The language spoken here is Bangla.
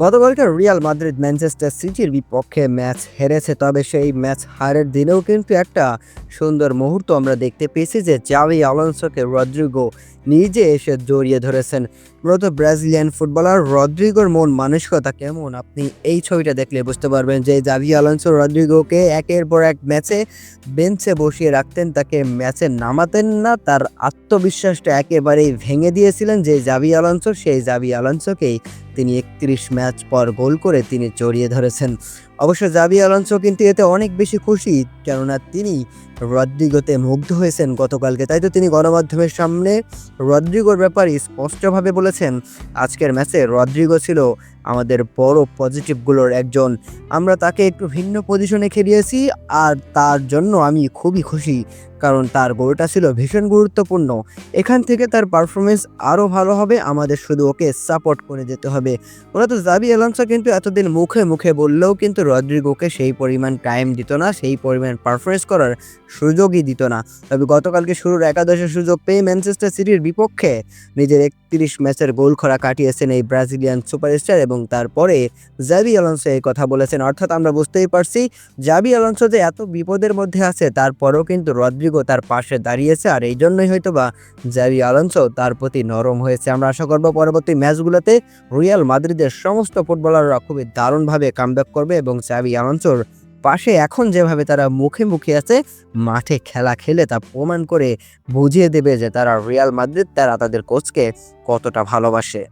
গতকালকে রিয়াল মাদ্রিদ ম্যানচেস্টার সিটির বিপক্ষে ম্যাচ হেরেছে, তবে সেই ম্যাচ হারের দিনেও কিন্তু একটা সুন্দর মুহূর্ত আমরা দেখতে পেয়েছি যে জাভি আলোনসোকে রদ্রিগো নিজে এসে জড়িয়ে ধরেছেন। মূলত ব্রাজিলিয়ান ফুটবলার রদ্রিগোর মন মানসিকতা কেমন? আপনি এই ছবিটা দেখলে বুঝতে পারবেন যে জাভি আলোনসো রদ্রিগোকে একের পর এক ম্যাচে বেঞ্চে বসিয়ে রাখতেন, তাকে ম্যাচে নামাতেন না, তার আত্মবিশ্বাসটা একেবারেই ভেঙে দিয়েছিলেন যে জাভি আলোনসো, সেই জাভি আলোনসোকেই তিনি একত্রিশ ম্যাচ পর গোল করে তিনি জড়িয়ে ধরেছেন। অবশ্য জাবি আলোনসো কিন্তু এতে অনেক বেশি খুশি, কেননা তিনি রদ্রিগোতে মুগ্ধ হয়েছেন গতকালকে। তাই তো তিনি গণমাধ্যমের সামনে রদ্রিগোর ব্যাপারে স্পষ্টভাবে বলেছেন, আজকের ম্যাচে রদ্রিগো ছিল আমাদের বড় পজিটিভগুলোর একজন। আমরা তাকে একটু ভিন্ন পজিশনে খেলিয়েছি আর তার জন্য আমি খুবই খুশি, কারণ তার গোলটা ছিল ভীষণ গুরুত্বপূর্ণ। এখান থেকে তার পারফরমেন্স আরও ভালো হবে, আমাদের শুধু ওকে সাপোর্ট করে যেতে হবে। মূলত জাবি অ্যালন্সো কিন্তু এতদিন মুখে মুখে বললেও কিন্তু রদ্রিগোকে সেই পরিমাণ টাইম দিত না, সেই পরিমাণ পারফরমেন্স করার সুযোগই দিত না। তবে গতকালকে শুরুর একাদশের সুযোগ পেয়ে ম্যানচেস্টার সিটির বিপক্ষে নিজের একত্রিশ ম্যাচের গোল খরা কাটিয়েছেন এই ব্রাজিলিয়ান সুপারস্টার এবং তারপরে জাবি অ্যালন্সো এই কথা বলেছেন। অর্থাৎ আমরা বুঝতেই পারছি, জাবি অ্যালন্সো যে এত বিপদের মধ্যে আছে, তারপরেও কিন্তু রদ্রিগো তার পাশে দাঁড়িয়েছে আর এই জন্যই হয়তো বা জাবি আলোনসো তার প্রতি নরম হয়েছে। আমরা আশা করব পরবর্তী ম্যাচগুলোতে রিয়াল মাদ্রিদের সমস্ত ফুটবলাররা খুবই দারুণভাবে কামব্যাক করবে এবং জাবি আলোনসোর পাশে এখন যেভাবে তারা মুখে মুখে আছে, মাঠে খেলা খেলে তা প্রমাণ করে বুঝিয়ে দেবে যে তারা রিয়াল মাদ্রিদ, তারা তাদের কোচকে কতটা ভালোবাসে।